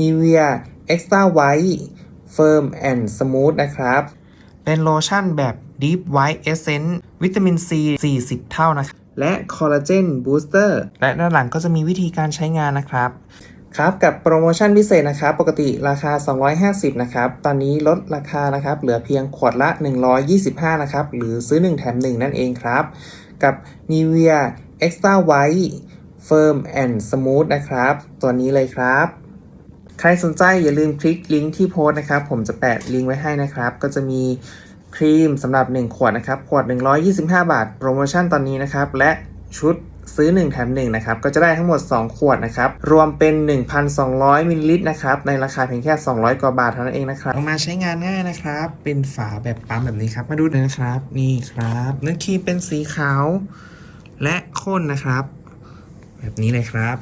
Nivea Extra White Firm and Smooth นะครับ เป็นโลชั่นแบบ Deep White Essence วิตามิน C 40 เท่านะครับ และคอลลาเจนบูสเตอร์และด้านหลังก็จะมีวิธีการใช้งานนะครับครับกับโปรโมชั่นพิเศษนะครับ ปกติราคา 250 นะครับ ตอนนี้ลดราคานะครับ เหลือเพียงขวดละ 125 นะครับ หรือซื้อ 1 แถม 1 นั่นเองครับ กับ Nivea Extra White Firm and Smooth นะครับ ตัวนี้เลยครับ ใครสนใจอย่าลืมคลิกลิงก์ที่โพสนะครับ ผมจะแปะลิงก์ไว้ให้นะครับ ก็จะมีครีมสำหรับ 1 ขวดนะครับ ขวด 125 บาท โปรโมชั่นตอนนี้นะครับ และชุดซื้อ 1 แถม 1 นะครับ ก็จะได้ทั้งหมด 2 ขวดนะครับ รวมเป็น 1,200 มิลลิลิตรนะครับ ในราคาเพียงแค่ 200 กว่าบาทเท่านั้นเองนะครับออกมาใช้งานง่ายนะครับ เป็นฝาแบบปั๊มแบบนี้ครับ มาดูเลยนะครับ นี่ครับเนื้อครีมเป็นสีขาว และข้นนะครับ แบบนี้เลยครับ